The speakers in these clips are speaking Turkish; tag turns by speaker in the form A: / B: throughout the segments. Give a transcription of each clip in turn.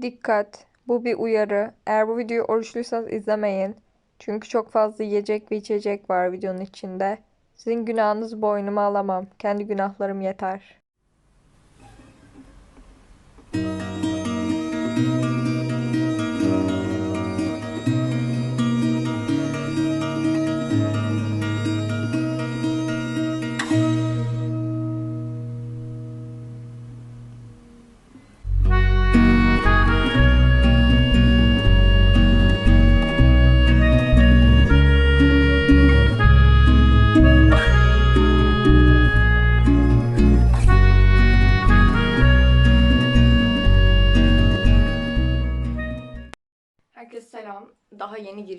A: Dikkat! Bu bir uyarı. Eğer bu videoyu oruçluysanız izlemeyin. Çünkü çok fazla yiyecek ve içecek var videonun içinde. Sizin günahınızı boynuma alamam. Kendi günahlarım yeter.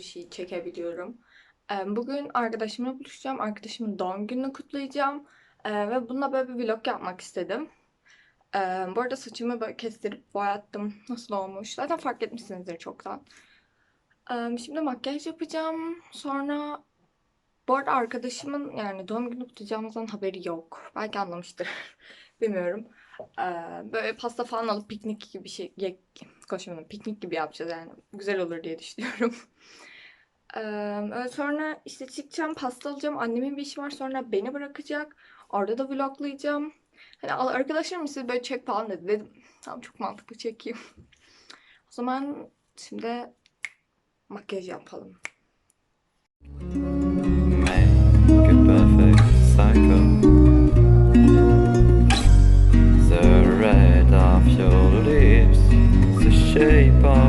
A: Girişi çekebiliyorum. Bugün arkadaşımla buluşacağım. Arkadaşımın doğum gününü kutlayacağım. Ve bununla böyle bir vlog yapmak istedim. Bu arada saçımı böyle kestirip boyattım. Nasıl olmuş? Zaten fark etmişsinizdir çoktan. Şimdi makyaj yapacağım. Sonra bu arada arkadaşımın yani doğum günü kutlayacağımızdan haberi yok. Belki anlamıştır. Bilmiyorum. Böyle pasta falan alıp piknik gibi bir şey konuşamadım. Piknik gibi yapacağız yani. Güzel olur diye düşünüyorum. Ee, sonra işte çıkacağım, pasta alacağım. Annemin bir işi var. Sonra beni bırakacak. Orada da vloglayacağım. Hani arkadaşlarım size böyle çek falan dedi. Dedim tamam çok mantıklı çekeyim. O zaman şimdi makyaj yapalım.
B: A perfect cycle. The red of your lips, the shape of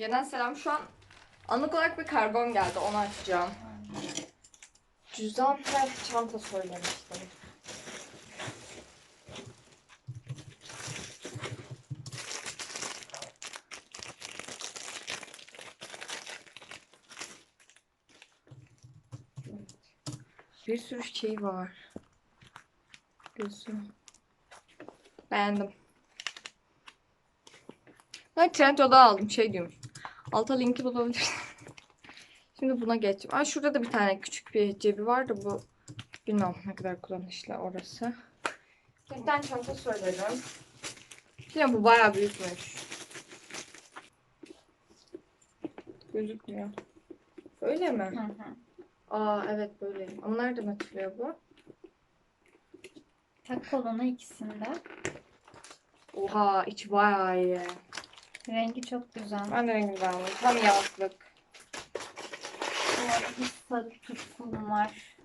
A: Yeniden selam. Şu an anlık olarak bir kargom geldi. Onu açacağım. Cüzdan ve çanta söylemiştim. Bir sürü şey var. Gözüm. Beğendim. Ben Trendyol'da aldım. Şey diyormuş. Alta linki bulabilirsin. Şimdi buna geçeceğim. Aa, şurada da bir tane küçük bir cebi var da bu bilmem ne kadar kullanışlı orası. Bir tane çanta söylerim. Yine bu bayağı büyükmüş. Gözükmüyor. Öyle mi?
C: Hı hı.
A: Aa evet böyle. Ama nereden açılıyor bu?
C: Tak kolunu ikisinde.
A: Oha içi bayağı iyi.
C: Rengi çok güzel.
A: Ben de rengi beğendim. Tam yazlık.
C: Bu arada bir sarı tutkum var.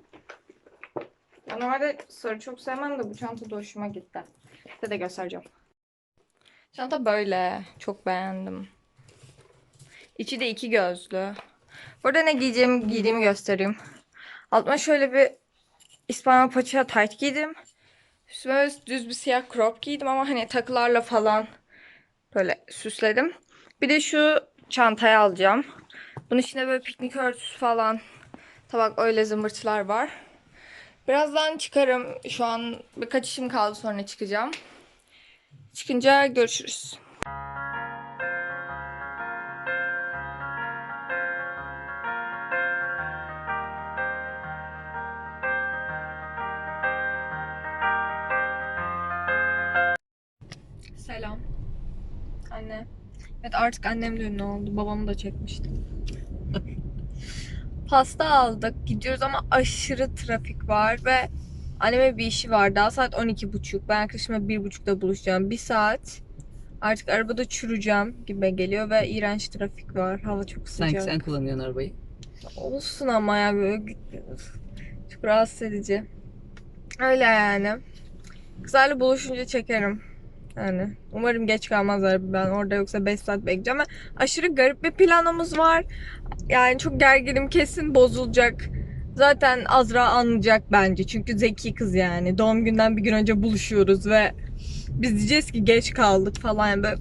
A: Ben normalde sarı çok sevmem de bu çanta da hoşuma gitti. Size de göstereceğim. Çanta böyle. Çok beğendim. İçi de iki gözlü. Burada ne giyeceğimi giydiğimi göstereyim. Altıma şöyle bir İspanyol paça tight giydim. Üstüme düz bir siyah crop giydim ama hani takılarla falan böyle süsledim. Bir de şu çantayı alacağım. Bunun içinde böyle piknik örtüsü falan tabak öyle zımbırtılar var. Birazdan çıkarım. Şu an birkaç işim kaldı sonra çıkacağım. Çıkınca görüşürüz. Selam. Anne. Evet artık annem de ünlü oldu. Babamı da çekmiştim. Pasta aldık. Gidiyoruz ama aşırı trafik var ve anneme bir işi var. Daha saat 12.30. Ben arkadaşımla 1.30'da buluşacağım. Bir saat. Artık arabada çürüyeceğim gibi geliyor ve iğrenç trafik var. Hava çok sıcak.
D: Sanki sen kullanıyorsun arabayı.
A: Olsun ama ya böyle çok rahatsız edici. Öyle yani. Kızlarla buluşunca çekerim. Yani umarım geç kalmazlar ben orada yoksa 5 saat bekleyeceğim. Ama aşırı garip bir planımız var. Yani çok gerginim kesin bozulacak. Zaten Azra anlayacak bence. Çünkü zeki kız yani. Doğum günden bir gün önce buluşuyoruz ve biz diyeceğiz ki geç kaldık falan. Yani böyle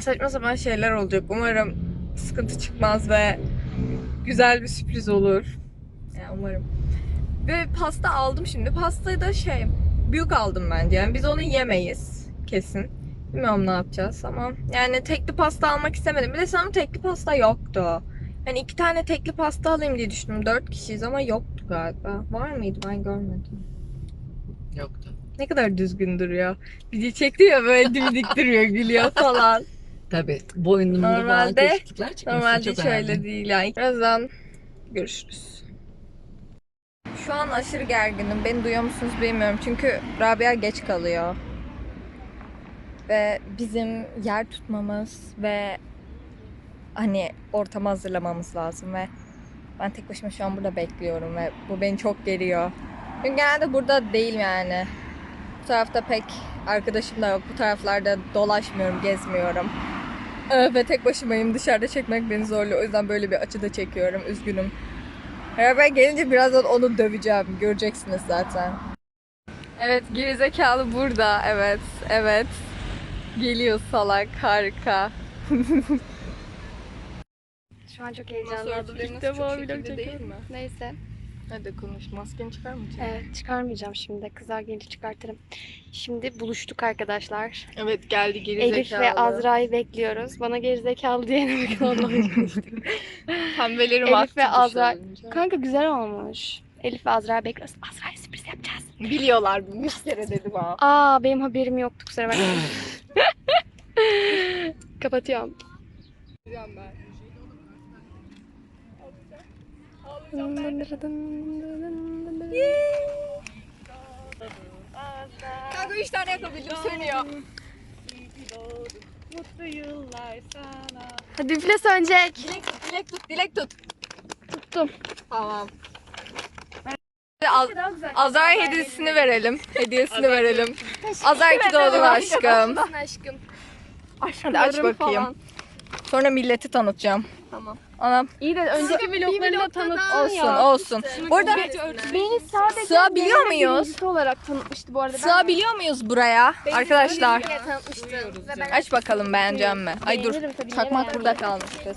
A: saçma sapan şeyler olacak. Umarım sıkıntı çıkmaz ve güzel bir sürpriz olur. Yani umarım. Ve pasta aldım şimdi. Pastayı da şey büyük aldım bence. Yani biz onu yemeyiz kesin. Bilmiyorum ne yapacağız ama yani tekli pasta almak istemedim. Bir de sanırım tekli pasta yoktu. Hani iki tane tekli pasta alayım diye düşündüm. Dört kişiyiz ama yoktu galiba. Var mıydı? Ben görmedim.
D: Yoktu.
A: Ne kadar düzgün duruyor. Video çekti ya böyle dimdik duruyor, gülüyor falan.
D: Tabii boynumda
A: Normalde-. Normalde şöyle
D: önemli.
A: değil yani. Birazdan görüşürüz. Şu an aşırı gerginim. Beni duyuyor musunuz bilmiyorum. Çünkü Rabia geç kalıyor. Ve bizim yer tutmamız ve hani ortamı hazırlamamız lazım ve ben tek başıma şu an burada bekliyorum ve bu beni çok geriyor. Çünkü genelde burada değilim yani. Bu tarafta pek arkadaşım da yok. Bu taraflarda dolaşmıyorum, gezmiyorum. Ee, ve tek başımayım. Dışarıda çekmek beni zorluyor. O yüzden böyle bir açıda çekiyorum. Üzgünüm. Beraber gelince birazdan onu döveceğim. Göreceksiniz zaten. Evet gerizekalı burada. Evet. Evet. Geliyor salak. Harika.
C: Şu an çok heyecanlandım. İlk defa vlog çekiyorum. Neyse.
A: Hadi konuş. Maskeni çıkarmayacaksın.
C: Evet çıkarmayacağım şimdi. Kızlar gelince çıkartırım. Şimdi buluştuk arkadaşlar.
A: Evet geldi gerizekalı.
C: Elif ve Azra'yı bekliyoruz. Bana gerizekalı diyene bakın anlamamıştık.
A: Pembeleri
C: Elif ve Azra-
A: olunca.
C: Kanka güzel olmuş. Elif ve Azra'yı bekliyoruz. Azra'ya sürpriz yapacağız.
A: Biliyorlar bunu. Bir kere dedim ha.
C: Aa benim haberim yoktu kusura bakmayın. Kapatıyorum.
A: Kanka 3 tane yapabildim sönüyor.
C: Hadi üfle sönecek.
A: Dilek, dilek tut, dilek tut.
C: Tuttum.
A: Tamam. Az, Azar hediyesini verelim. Hediyesini verelim. Azar iki doğdun aşkım.
C: aşkım.
A: Hadi aç bakayım. Sonra milleti tanıtacağım.
C: Tamam.
A: Anam.
C: İyi de önceki vloglarında tanıttın
A: Olsun
C: ya.
A: olsun. Burada
C: Beni sadece
A: Sığabiliyor
C: Mehmet
A: muyuz?
C: birincisi olarak tanıtmıştı bu arada.
A: sığabiliyor muyuz buraya? Arkadaşlar. Aç bakalım beğeneceğim mi? Ay dur.
C: Beğenirim tabii, niye
A: Çakmak
C: beğenmem?
A: burada kalmış kız.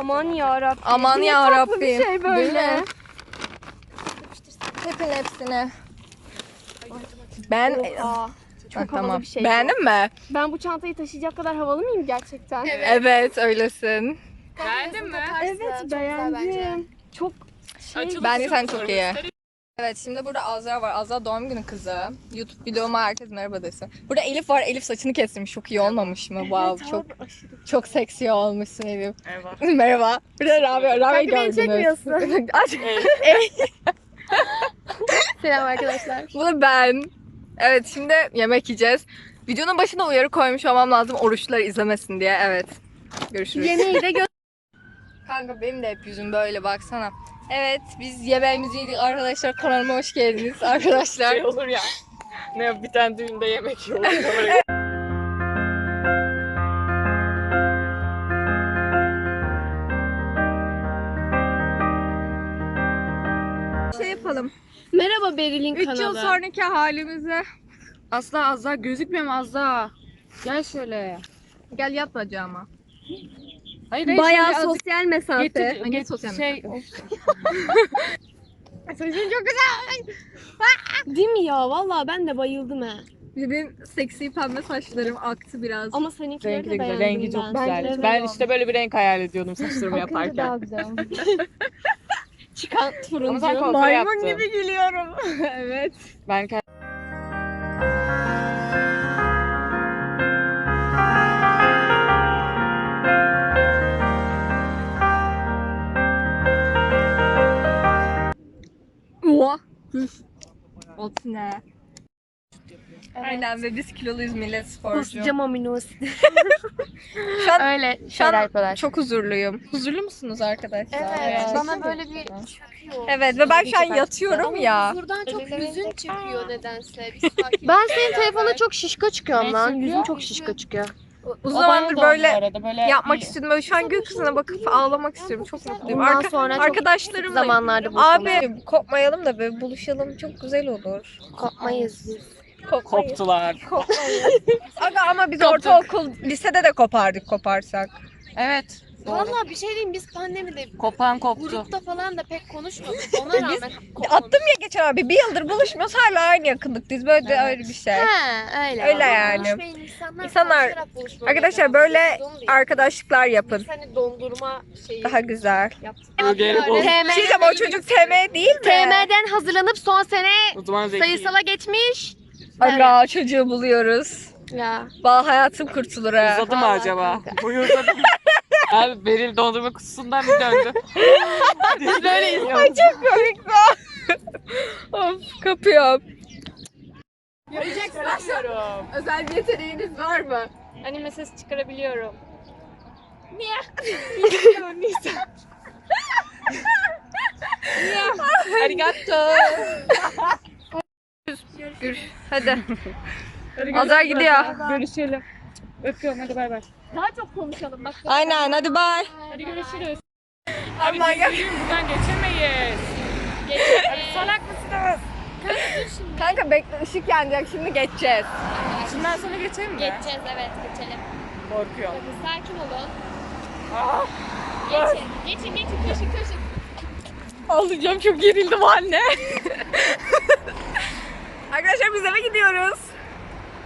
C: Aman ya Rabbim.
A: Aman ya
C: bir
A: Rabbim.
C: şey böyle.
A: Hepin hepsini. Ben
C: Oha. Çok
A: Ha,
C: havalı
A: tamam.
C: bir şey.
A: Beğendin mi?
C: Ben bu çantayı taşıyacak kadar havalı mıyım gerçekten?
A: Evet, öylesin.
E: Beğendin mi?
C: Evet beğendim. Çok şey.
A: Bence sen çok iyi. Evet şimdi burada Azra var. Azra doğum günü kızı. YouTube videoma herkes merhaba desin. Burada Elif var. Elif saçını kestirmiş. Çok iyi olmamış mı? Wow çok çok seksi olmuşsun Elif.
E: Merhaba.
A: Merhaba. Burada Rabia. Rabia
C: Kanka beni
A: gördünüz.
C: çekmiyorsun.
A: Aç.
C: Selam arkadaşlar.
A: Bu da ben. Evet şimdi yemek yiyeceğiz. Videonun başına uyarı koymuş olmam lazım oruçları izlemesin diye. Evet. Görüşürüz.
C: Yemeği de gö-
A: Kanka benim de hep yüzüm böyle baksana. Evet biz yemeğimizi yedik arkadaşlar kanalıma hoş geldiniz arkadaşlar.
E: Şey olur ya. Ne bir tane düğünde yemek yiyorlar.
A: şey yapalım.
C: Merhaba Beril'in
A: 3
C: kanalı.
A: yıl sonraki halimize.
E: Asla az daha gözükmüyorum az daha. Gel şöyle.
A: Gel yat bacağıma.
E: Hayır hayır.
C: Bayağı
E: şöyle azıcık
C: sosyal mesafe.
E: Getir, getir,
A: sosyal
E: şey,
A: Saçın çok güzel.
C: Değil mi ya? Vallahi ben de bayıldım he.
A: Benim seksi pembe saçlarım aktı biraz.
C: Ama seninkileri
E: rengi
C: de
E: de güzel.
C: beğendim
E: Rengi çok
C: ben.
E: güzel. Ben işte böyle bir renk hayal ediyordum saçlarımı yaparken.
C: daha güzel. Çıkan
E: Ama sen
C: turuncu.
A: Maymun
E: yaptın.
A: gibi gülüyorum. evet.
E: Ben kendim
A: Oha. Ot ne? Aynen ve biz kiloluyuz millet sporcu.
C: Hızlıca maminos.
A: Şu an,
C: Öyle
A: şu an
C: yapıyorlar.
A: çok huzurluyum. Huzurlu musunuz arkadaşlar?
C: Evet,
A: Evet.
C: bana böyle bir çöküyor.
A: Evet ve ben şu an yatıyorum ya.
F: Buradan çok
C: Evet.
F: hüzün çıkıyor nedense. Bir sakin.
C: Ben senin telefonda çok şişko çıkıyorum lan. Yüzün çok şişko çıkıyor.
A: Uzun zamandır böyle
C: arada, böyle
A: yapmak
C: iyi.
A: istedim. Böyle şu an gökyüzüne bakıp ağlamak istiyorum. Çok mutluyum.
C: Bundan
A: Arka-
C: sonra
A: arkadaşlarımla
C: zamanlarda buluşalım.
A: Abi kopmayalım da böyle buluşalım. Çok güzel olur.
C: kopmayız.
A: Kopmayız.
E: Koptular.
A: Aga ama biz ortaokul, lisede de kopardık koparsak.
E: Evet.
C: Valla bir şey diyeyim biz pandemide
E: Kopan koptu.
C: grupta falan da pek konuşmadık. Ona rağmen kopmadık.
A: Attım ya geçen abi bir yıldır buluşmuyoruz hala aynı yakınlıktayız. Böyle de öyle bir şey.
C: He öyle.
A: Öyle yani.
C: buluşmayın, insanlar,
A: İnsanlar-
C: konuşarak buluşmalı.
A: Arkadaşlar böyle
C: değil.
A: arkadaşlıklar yapın.
C: Biz hani dondurma şeyi
A: Daha güzel.
C: yaptık.
A: Bir şey diyeceğim, o çocuk TM değil mi?
C: TM'den hazırlanıp son sene
E: O zaman zeki.
C: sayısala geçmiş.
A: Aga çocuğu buluyoruz.
C: Ya.
A: Bal hayatım kurtulur ha.
E: Uzadı mı
C: Vallahi
E: acaba? Boyu uzadı mı? Abi Beril dondurma kutusundan bir döndü. Biz böyleyiz.
A: Ay çok komik bu. of kapıyorum.
E: Yapacaksın.
A: Özel bir yeteneğiniz var mı?
C: Anime ses çıkarabiliyorum.
E: Arigato.
A: Gür. Hadi. Azar gidiyor.
E: Görüşelim. Öpüyorum hadi bay bay.
C: Daha çok konuşalım bak.
A: Aynen hadi bay.
C: Hadi görüşürüz.
A: Aman ya.
E: Buradan geçemeyiz.
A: Salak mısınız? Kanka bekle ışık yanacak şimdi geçeceğiz.
E: Şundan sonra geçelim mi?
C: Geçeceğiz evet geçelim.
E: Korkuyorum.
C: Sakin olun.
E: Ah,
C: Geçin. Geçin geçin koşun koşun.
A: Ağlayacağım çok gerildim anne. Arkadaşlar biz eve gidiyoruz.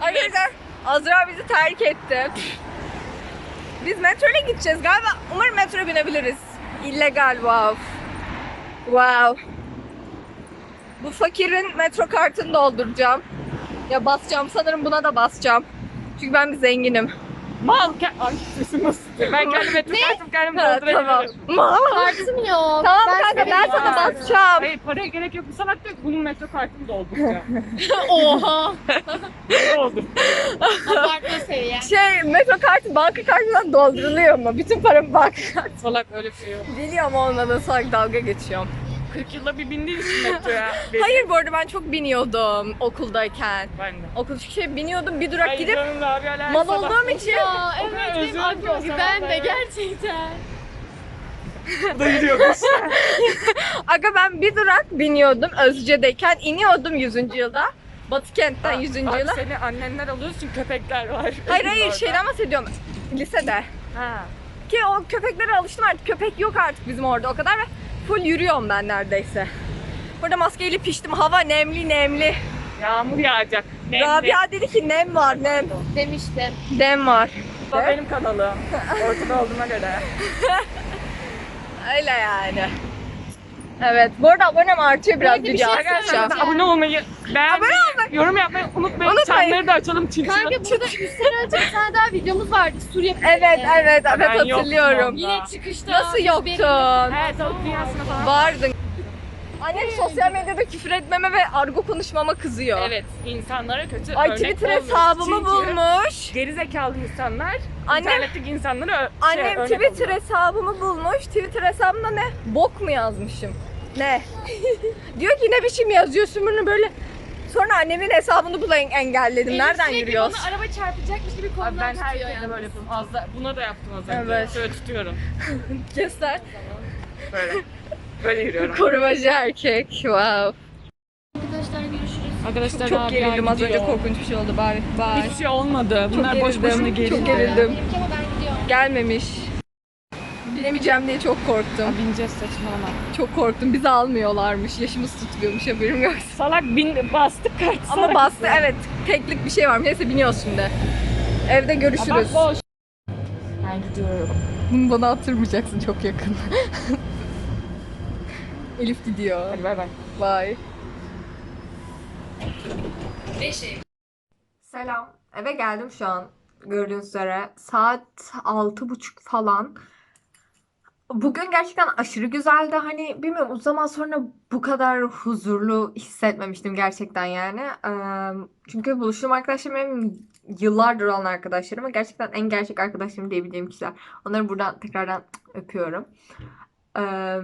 A: Arkadaşlar Azra bizi terk etti. Biz metro ile gideceğiz galiba. Umarım metro binebiliriz. İllegal wow. Wow. Bu fakirin metro kartını dolduracağım. Ya basacağım sanırım buna da basacağım. Çünkü ben bir zenginim.
E: Mal. Ke- Ay sesim nasıl? Ben kendim metro kartım kendim
A: Ha, tamam.
E: doldurabilirim.
C: Kartım yok.
A: Tamam kanka ben sana basacağım.
E: Hayır paraya gerek yok. Bu salak diyor ki bunun metro kartını dolduracağım.
C: Oha.
E: Doldur.
C: Abartma seviye.
A: Şey metro kartı banka kartından dolduruluyor mu? Bütün param banka kartı.
E: Salak öyle bir şey yok.
A: Biliyorum olmadan salak dalga geçiyorum.
E: 40 yılda bir bindiğin için metroya.
A: Hayır bu arada ben çok biniyordum okuldayken.
E: Ben de.
A: Okul şey biniyordum bir durak
E: Ay
A: gidip
E: canım da abi hala
A: mal
E: salak.
A: olduğum için
C: Ya evet benim
E: diliyorum
C: ben de gerçekten.
E: da gidiyormuş.
A: aga ben bir durak biniyordum Özce'deyken iniyordum 100. yılda. Batı kentten 100.
E: Abi
A: yıla.
E: seni annenler alıyor çünkü köpekler var.
A: Hayır hayır
E: Orada.
A: şeyden bahsediyorum. Lisede.
E: Ha.
A: Ki o köpeklere alıştım artık. Köpek yok artık bizim orada o kadar ve full yürüyorum ben neredeyse. Burada maskeyle piştim. Hava nemli nemli.
E: Yağmur yağacak. Nem, nem.
A: Rabia dedi ki nem var nem.
C: Demiştim.
A: Nem var.
E: Bu benim kanalım. Ortada olduğuma göre.
A: Öyle yani. Evet. Bu arada abonem artıyor biraz
C: arada bir
A: video
C: şey
A: arkadaşlar.
C: söyleyeceğim.
E: Abone olmayı, beğenmeyi, yorum yapmayı unutmayın.
A: Unutmayın.
E: Çanları da açalım çin.
C: Kanka burada 3 sene önce bir tane daha videomuz vardı. Suriye
A: Evet evet evet
E: Ben yoktum
A: hatırlıyorum.
E: onda.
C: Yine çıkışta.
A: Nasıl yoktun?
E: Evet, tavuk dünyasına falan.
A: Vardın. Annem sosyal medyada küfür etmeme ve argo konuşmama kızıyor.
E: Evet, insanlara kötü
A: Ay
E: örnek
A: Twitter
E: olmuyoruz.
A: hesabımı
E: Çünkü
A: bulmuş.
E: Gerizekalı insanlar
A: Annem
E: internetteki insanlara ö- şey,
A: annem
E: örnek
A: Twitter
E: oluyor.
A: hesabımı bulmuş. Twitter hesabımda ne? Bok mu yazmışım? Ne? Diyor ki ne biçim yazıyorsun bunu böyle. Sonra annemin hesabını bulayım engelledim.
C: Elif
A: Nereden
C: sürekli bana araba çarpacakmış gibi
E: Abi
C: kolundan
E: ben
C: tutuyor
E: herkese
C: yani.
E: böyle yapıyorum. Az da, buna da yaptım az önce.
A: Evet.
E: Şöyle tutuyorum.
A: Göster.
E: Böyle. Böyle yürüyorum.
A: Korumacı erkek. Wow.
C: Arkadaşlar görüşürüz.
E: Arkadaşlar
A: Çok
E: abi
A: gerildim az önce korkunç bir şey oldu bari. Bye.
E: Hiçbir şey olmadı. Bunlar
A: Çok
E: boş boşuna
A: gerildim.
E: gerildi.
A: Çok gerildim.
C: Ama ben gidiyorum.
A: Gelmemiş. Bilemeyeceğim diye çok korktum.
E: Bineceğiz saçmalama.
A: Çok korktum. Bizi almıyorlarmış. Yaşımız tutmuyormuş haberim yok.
E: Salak bin, bastık kart.
A: Ama
E: salak.
A: bastı evet. Teklik bir şey var. Neyse biniyoruz şimdi. Evde
E: Aa,
A: görüşürüz.
E: Bak boş. Ben gidiyorum.
A: Bunu bana attırmayacaksın çok yakın. Elif gidiyor.
E: Hadi bay bay.
A: Bye. Selam. Eve geldim şu an. Gördüğünüz üzere. Saat altı buçuk falan. Bugün gerçekten aşırı güzeldi. Hani bilmiyorum uzun zaman sonra bu kadar huzurlu hissetmemiştim gerçekten yani. Eee, Çünkü buluştuğum arkadaşlarım benim yıllardır olan arkadaşlarım ve gerçekten en gerçek arkadaşlarım diyebileceğim kişiler. Onları buradan tekrardan öpüyorum. Eee,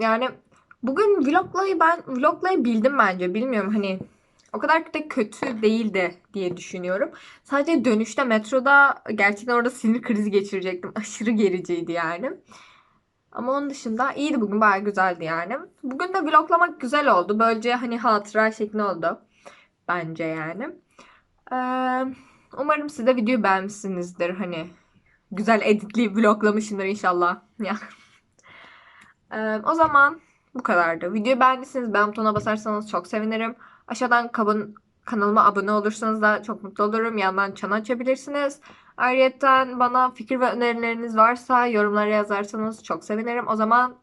A: Yani bugün vloglayı ben vloglayı bildim bence. Bilmiyorum hani o kadar da kötü değildi diye düşünüyorum. Sadece dönüşte metroda gerçekten orada sinir krizi geçirecektim. Aşırı gericiydi yani. Ama onun dışında iyiydi bugün bayağı güzeldi yani. Bugün de vloglamak güzel oldu. Böylece hani hatıra şeklinde oldu. Bence yani. Ee, umarım siz de videoyu beğenmişsinizdir. Hani güzel editleyip vloglamışımdır inşallah. Ya. Ee, o zaman bu kadardı. Videoyu beğendiyseniz beğen butonuna basarsanız çok sevinirim. Aşağıdan kabın, kanalıma abone olursanız da çok mutlu olurum. Yandan çan açabilirsiniz. Ayrıca bana fikir ve önerileriniz varsa yorumlara yazarsanız çok sevinirim. O zaman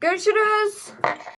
A: görüşürüz.